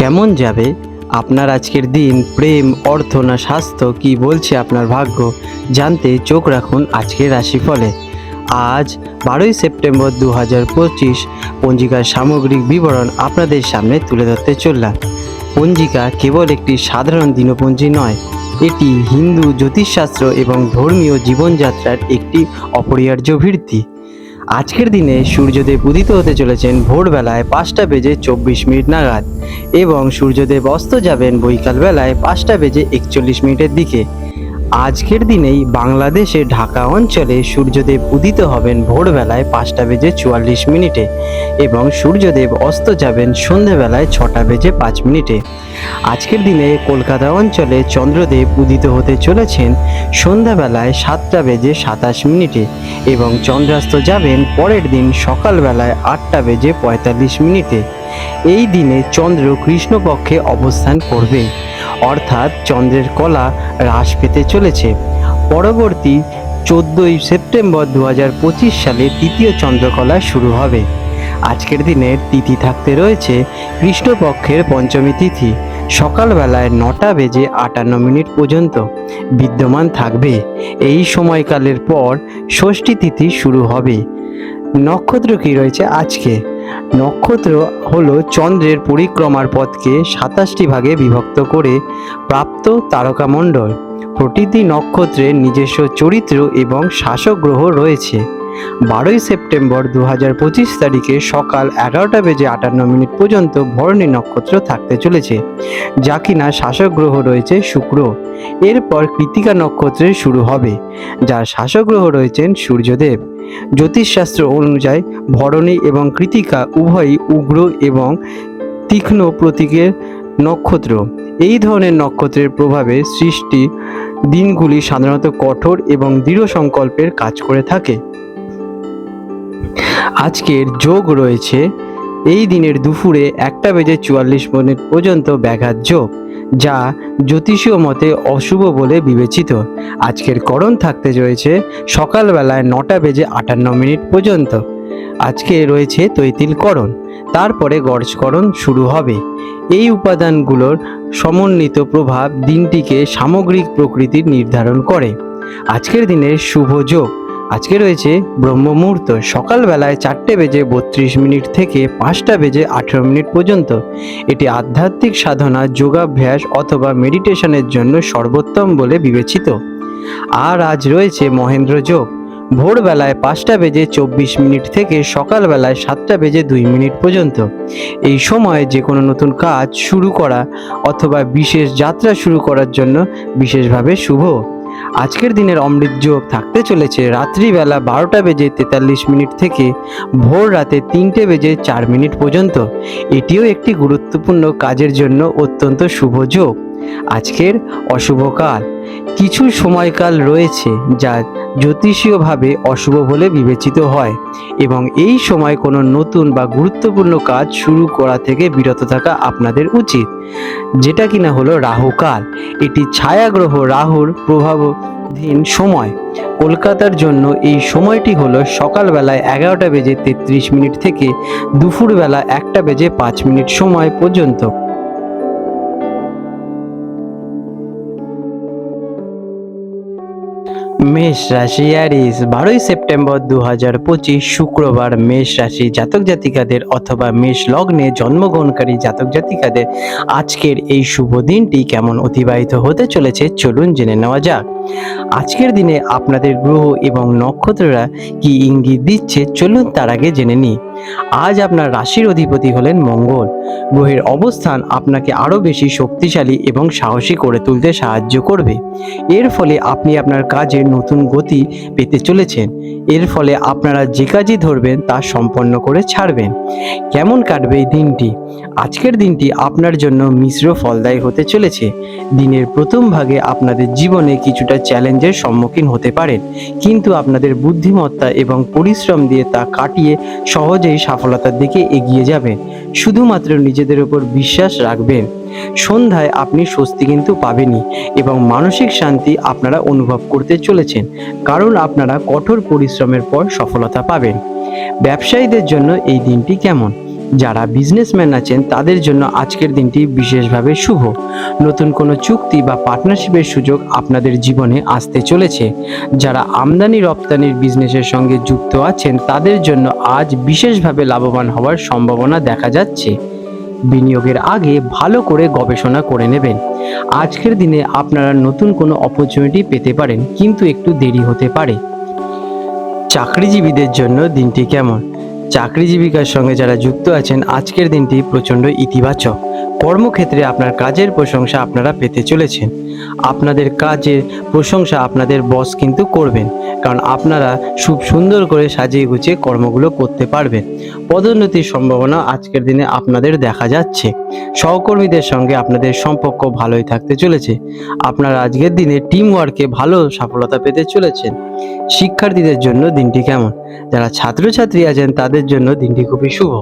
কেমন যাবে? আপনার আজকের দিন প্রেম, অর্থ না স্বাস্থ্য? কি বলছে আপনার ভাগ্য? জানতে চোখ রাখুন আজকের রাশিফলে। আজ বারোই সেপ্টেম্বর দু হাজার পঁচিশ, পঞ্জিকার সামগ্রিক বিবরণ আপনাদের সামনে তুলে ধরতে চললাম। পঞ্জিকা কেবল একটি সাধারণ দিনপঞ্জি নয়, এটি হিন্দু জ্যোতিষশাস্ত্র এবং ধর্মীয় জীবনযাত্রার একটি অপরিহার্য ভিত্তি। আজকের দিনে সূর্যদেব উদিত হতে চলেছেন ভোরবেলায় পাঁচটা বেজে চব্বিশ মিনিট নাগাদ এবং সূর্যদেব অস্ত যাবেন বৈকালবেলায় পাঁচটা বেজে একচল্লিশ মিনিটের দিকে। আজকের দিনেই বাংলাদেশে ঢাকা অঞ্চলে সূর্যদেব উদিত হবেন ভোরবেলায় পাঁচটা বেজে চুয়াল্লিশ মিনিটে এবং সূর্যদেব অস্ত যাবেন সন্ধেবেলায় ছটা বেজে পাঁচ মিনিটে। আজকের দিনে কলকাতা অঞ্চলে চন্দ্রদেব উদিত হতে চলেছেন সন্ধ্যাবেলায় সাতটা বেজে সাতাশ মিনিটে এবং চন্দ্রাস্ত যাবেন পরের দিন সকালবেলায় আটটা বেজে পঁয়তাল্লিশ মিনিটে। এই দিনে চন্দ্র কৃষ্ণপক্ষে অবস্থান করবে। অর্থাৎ চন্দ্রের কলা হ্রাস পেতে চলেছে। পরবর্তী চোদ্দোই সেপ্টেম্বর দু পঁচিশ সালে তৃতীয় চন্দ্রকলা শুরু হবে। আজকের দিনের তিথি থাকতে রয়েছে কৃষ্ণপক্ষের পঞ্চমী তিথি। সকালবেলায় নটা বেজে আটান্ন মিনিট পর্যন্ত বিদ্যমান থাকবে। এই সময়কালের পর ষষ্ঠী তিথি শুরু হবে। নক্ষত্র কি রয়েছে আজকে। নক্ষত্র হলো চন্দ্রের পরিক্রমার পথকে সাতাশটি ভাগে বিভক্ত করে প্রাপ্ত তারকামণ্ডল। প্রতিটি নক্ষত্রের নিজস্ব চরিত্র এবং শাসক গ্রহ রয়েছে। বারোই সেপ্টেম্বর দু হাজার পঁচিশ তারিখে সকাল এগারোটা বেজে আটান্ন মিনিট পর্যন্ত ভরণী নক্ষত্র থাকতে চলেছে, যা কিনা শাসক গ্রহ রয়েছে শুক্র। এরপর কৃতিকা নক্ষত্রের শুরু হবে, যার শাসক গ্রহ রয়েছেন সূর্যদেব। জ্যোতিষশাস্ত্র অনুযায়ী ভরণী এবং কৃতিকা উভয়ই উগ্র এবং তীক্ষ্ণ প্রতীকের নক্ষত্র। এই ধরনের নক্ষত্রের প্রভাবে সৃষ্টি দিনগুলি সাধারণত কঠোর এবং দৃঢ় সংকল্পের কাজ করে থাকে। আজকের যোগ রয়েছে। এই দিনের দুপুরে একটা বেজে চুয়াল্লিশ মিনিট পর্যন্ত ব্যাঘাত যোগ, যা জ্যোতিষীয় মতে অশুভ বলে বিবেচিত। আজকের করণ থাকতে রয়েছে সকালবেলায় নটা বেজে আটান্ন মিনিট পর্যন্ত। আজকে রয়েছে তৈতিলকরণ তারপরে গর্জকরণ শুরু হবে। এই উপাদানগুলোর সমন্বিত প্রভাব দিনটিকে সামগ্রিক প্রকৃতির নির্ধারণ করে। আজকের দিনের শুভ যোগ আজকে রয়েছে ব্রহ্ম মুহূর্ত সকালবেলায় চারটে বেজে বত্রিশ মিনিট থেকে পাঁচটা বেজে আঠেরো মিনিট পর্যন্ত। এটি আধ্যাত্মিক সাধনা, যোগাভ্যাস অথবা মেডিটেশনের জন্য সর্বোত্তম বলে বিবেচিত। আর আজ রয়েছে মহেন্দ্র যোগ। ভোরবেলায় পাঁচটা বেজে চব্বিশ মিনিট থেকে সকালবেলায় সাতটা বেজে দুই মিনিট পর্যন্ত। এই সময়ে যে কোনো নতুন কাজ শুরু করা অথবা বিশেষ যাত্রা শুরু করার জন্য বিশেষভাবে শুভ। আজকের দিনের অমৃত যোগ থাকতে চলেছে রাত্রিবেলা বারোটা বেজে তেতাল্লিশ মিনিট থেকে ভোর রাতে তিনটে বেজে চার মিনিট পর্যন্ত। এটিও একটি গুরুত্বপূর্ণ কাজের জন্য অত্যন্ত শুভ যোগ আজকের অশুভ কাল। কিছু সময়কাল রয়েছে যা জ্যোতিষীয়ভাবে অশুভ বলে বিবেচিত হয় এবং এই সময় কোনো নতুন বা গুরুত্বপূর্ণ কাজ শুরু করা থেকে বিরত থাকা আপনাদের উচিত। যেটা কিনা হলো রাহুকাল এটি ছায়াগ্রহ রাহুর প্রভাবাধীন সময়। কলকাতার জন্য এই সময়টি হলো সকালবেলায় এগারোটা বেজে তেত্রিশ মিনিট থেকে দুপুরবেলা একটা বেজে পাঁচ মিনিট সময় পর্যন্ত। মেষ রাশি অ্যারিস বারোই সেপ্টেম্বর দু হাজার পঁচিশ শুক্রবার মেষ রাশি জাতক জাতিকাদের অথবা মেষ লগ্নে জন্মগ্রহণকারী জাতক জাতিকাদের আজকের এই শুভ দিনটি কেমন অতিবাহিত হতে চলেছে চলুন জেনে নেওয়া যাক। আজকের দিনে আপনাদের গ্রহ এবং নক্ষত্ররা কি ইঙ্গিত দিচ্ছে? চলুন তার আগে জেনে নিই। আজ আপনার রাশির অধিপতি হলেন মঙ্গল। গ্রহের অবস্থান আপনাকে আরও বেশি শক্তিশালী এবং সাহসী করে তুলতে সাহায্য করবে। এর ফলে আপনি আপনার কাজে নতুন গতি পেতে চলেছেন। এর ফলে আপনারা যে কাজই ধরবেন তা সম্পন্ন করে ছাড়বেন। কেমন কাটবে এই দিনটি? আজকের দিনটি আপনার জন্য মিশ্র ফলদায়ী হতে চলেছে। দিনের প্রথম ভাগে আপনাদের জীবনে কিছুটা চ্যালেঞ্জের সম্মুখীন হতে পারেন। কিন্তু আপনাদের বুদ্ধিমত্তা এবং পরিশ্রম দিয়ে তা কাটিয়ে সহজেই সফলতার দিকে এগিয়ে যাবেন। শুধুমাত্র নিজেদের উপর বিশ্বাস রাখবেন। সন্ধ্যায় আপনি স্বস্তি কিন্তু পাবেনই এবং মানসিক শান্তি আপনারা অনুভব করতে চলেছেন। কারণ আপনারা কঠোর পরিশ্রমের পর সফলতা পাবেন। ব্যবসায়ীদের জন্য এই দিনটি কেমন? যারা বিজনেসম্যান আছেন, তাদের জন্য আজকের দিনটি বিশেষভাবে শুভ। নতুন কোনো চুক্তি বা পার্টনারশিপের সুযোগ আপনাদের জীবনে আসতে চলেছে। যারা আমদানি রপ্তানির বিজনেসের সঙ্গে যুক্ত আছেন, তাদের জন্য আজ বিশেষভাবে লাভবান হওয়ার সম্ভাবনা দেখা যাচ্ছে। বিনিয়োগের আগে ভালো করে গবেষণা করে নেবেন। আজকের দিনে আপনারা নতুন কোনো অপরচুনিটি পেতে পারেন, কিন্তু একটু দেরি হতে পারে। চাকরিজীবীদের জন্য দিনটি কেমন? চাকরিজীবিকার সঙ্গে যারা যুক্ত আছেন, আজকের দিনটি প্রচণ্ড ইতিবাচক। কর্মক্ষেত্রে আপনার কাজের প্রশংসা আপনারা পেতে চলেছেন। আপনাদের কাজের প্রশংসা আপনাদের বস কিন্তু করবেন। কারণ আপনারা খুব সুন্দর করে সাজিয়ে গুছিয়ে কর্মগুলো করতে পারবেন। পদোন্নতির সম্ভাবনা আজকের দিনে আপনাদের দেখা যাচ্ছে। সহকর্মীদের সঙ্গে আপনাদের সম্পর্ক ভালোই থাকতে চলেছে। আপনারা আজকের দিনে টিম ওয়ার্কে ভালো সফলতা পেতে চলেছেন। শিক্ষার্থীদের জন্য দিনটি কেমন? যারা ছাত্রছাত্রী আছেন, তাদের জন্য দিনটি খুবই শুভ।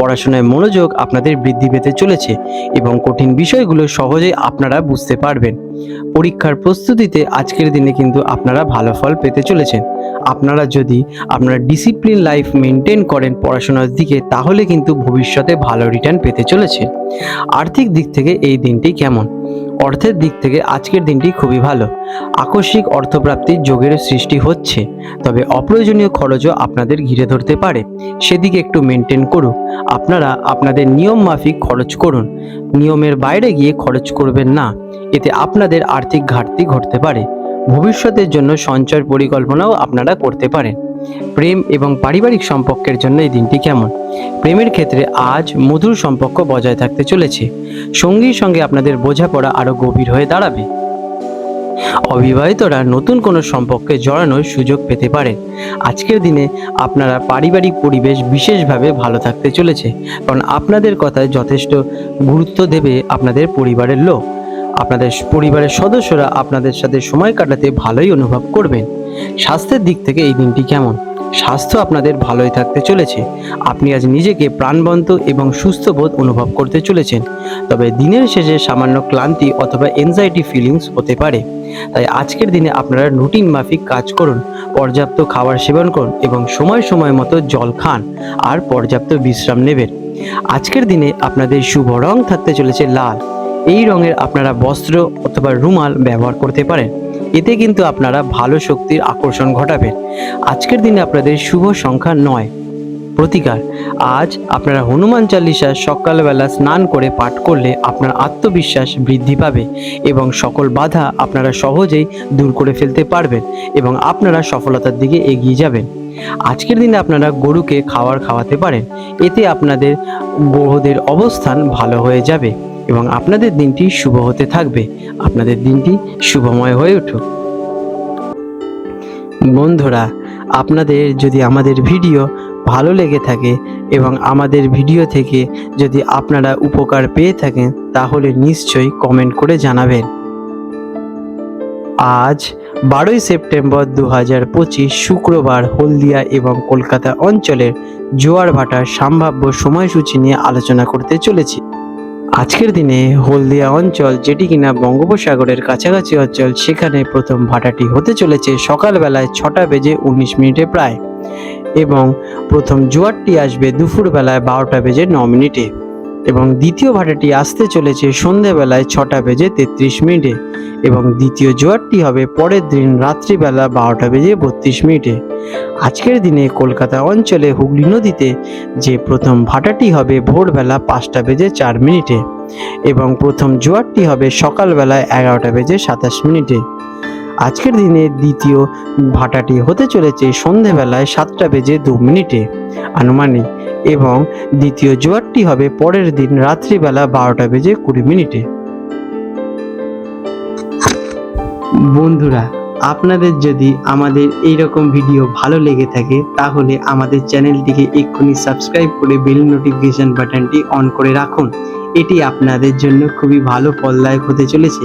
পড়াশোনায় মনোযোগ আপনাদের বৃদ্ধি পেতে চলেছে এবং কঠিন বিষয়গুলো সহজেই আপনারা বুঝতে পারবেন। পরীক্ষার প্রস্তুতিতে আজকের দিনে কিন্তু আপনারা ভালো ফল পেতে চলেছেন। আপনারা যদি আপনারা ডিসিপ্লিন লাইফ মেনটেন করেন পড়াশোনার দিকে, তাহলে কিন্তু ভবিষ্যতে ভালো রিটার্ন পেতে চলেছে। আর্থিক দিক থেকে এই দিনটি কেমন? অর্থের দিক থেকে আজকের দিনটি খুবই ভালো। আকস্মিক অর্থপ্রাপ্তির যোগের সৃষ্টি হচ্ছে, তবে অপ্রয়োজনীয় খরচও আপনাদের ঘিরে ধরতে পারে। সেদিকে একটু মেনটেন করুন। আপনারা আপনাদের নিয়ম মাফিক খরচ করুন। নিয়মের বাইরে গিয়ে খরচ করবেন না। এতে আপনাদের আর্থিক ঘাটতি ঘটতে পারে। ভবিষ্যতের জন্য সঞ্চয় পরিকল্পনাও আপনারা করতে পারেন। প্রেম এবং পারিবারিক সম্পর্কের জন্য এই দিনটি কেমন? প্রেমের ক্ষেত্রে আজ মধুর সম্পর্ক বজায় থাকতে চলেছে। সঙ্গীর সঙ্গে আপনাদের বোঝাপড়া আরও গভীর হয়ে দাঁড়াবে। অবিবাহিতরা নতুন কোনো সম্পর্কে জড়ানোর সুযোগ পেতে পারেন। আজকের দিনে আপনারা পারিবারিক পরিবেশ বিশেষভাবে ভালো থাকতে চলেছে। কারণ আপনাদের কথায় যথেষ্ট গুরুত্ব দেবে আপনাদের পরিবারের লোক। আপনাদের পরিবারের সদস্যরা আপনাদের সাথে সময় কাটাতে ভালোই অনুভব করবেন। স্বাস্থ্যের দিক থেকে এই দিনটি কেমন? স্বাস্থ্য আপনাদের ভালোই থাকতে চলেছে। আপনি আজ নিজেকে প্রাণবন্ত এবং সুস্থ বোধ অনুভব করতে চলেছেন। তবে দিনের শেষে সামান্য ক্লান্তি অথবা এনজাইটি ফিলিংস হতে পারে। তাই আজকের দিনে আপনারা রুটিন মাফিক কাজ করুন, পর্যাপ্ত খাবার সেবন করুন এবং সময় সময় মতো জল খান আর পর্যাপ্ত বিশ্রাম নেবেন। আজকের দিনে আপনাদের শুভ রং থাকতে চলেছে লাল। এই রঙের আপনারা বস্ত্র অথবা রুমাল ব্যবহার করতে পারেন। এতে কিন্তু আপনারা ভালো শক্তির আকর্ষণ ঘটাবেন। আজকের দিনে আপনাদের শুভ সংখ্যা নয়। প্রতিকার, আজ আপনারা হনুমান চালিসা সকালবেলা স্নান করে পাঠ করলে আপনার আত্মবিশ্বাস বৃদ্ধি পাবে এবং সকল বাধা আপনারা সহজেই দূর করে ফেলতে পারবেন এবং আপনারা সফলতার দিকে এগিয়ে যাবেন। আজকের দিনে আপনারা গরুকে খাবার খাওয়াতে পারেন। এতে আপনাদের গ্রহদের অবস্থান ভালো হয়ে যাবে। এবং আপনাদের দিনটি শুভ হতে থাকবে। আপনাদের দিনটি শুভময় হয়ে উঠুক। বন্ধুরা, আপনাদের যদি আমাদের ভিডিও ভালো লেগে থাকে এবং আমাদের ভিডিও থেকে যদি আপনারা উপকার পেয়ে থাকেন, তাহলে নিশ্চয়ই কমেন্ট করে জানাবেন। আজ বারোই সেপ্টেম্বর দু হাজার পঁচিশ শুক্রবার হলদিয়া এবং কলকাতা অঞ্চলের জোয়ার ভাটার সম্ভাব্য সময়সূচি নিয়ে আলোচনা করতে চলেছি। আজকের দিনে হলদিয়া অঞ্চল, যেটি কিনা বঙ্গোপসাগরের কাছাকাছি অঞ্চল, সেখানে প্রথম ভাটাটি হতে চলেছে সকালবেলায় ছটা বেজে উনিশ মিনিটে প্রায় এবং প্রথম জোয়ারটি আসবে দুপুরবেলায় বারোটা বেজে ন মিনিটে। এবং দ্বিতীয় ভাটাটি আসতে চলেছে সন্ধেবেলায় ছটা বেজে তেত্রিশ মিনিটে এবং দ্বিতীয় জোয়ারটি হবে পরের দিন রাত্রিবেলা বারোটা বেজে বত্রিশ মিনিটে। আজকের দিনে কলকাতা অঞ্চলে হুগলি নদীতে যে প্রথম ভাটাটি হবে ভোরবেলা পাঁচটা বেজে চার মিনিটে এবং প্রথম জোয়ারটি হবে সকালবেলায় এগারোটা বেজে সাতাশ মিনিটে। আজকের দিনে দ্বিতীয় ভাটাটি হতে চলেছে সন্ধেবেলায় সাতটা বেজে দু মিনিটে। আনুমানিক এবং দ্বিতীয় জোয়ারটি হবে পরের দিন রাত্রিবেলা বারোটা বেজে কুড়ি মিনিটে। বন্ধুরা, আপনাদের যদি আমাদের এই রকম ভিডিও ভালো লেগে থাকে, তাহলে আমাদের চ্যানেলটিকে এক্ষুনি সাবস্ক্রাইব করে বেল নোটিফিকেশন বাটনটি অন করে রাখুন। এটি আপনাদের জন্য খুবই ভালো ফলদায়ক হতে চলেছে।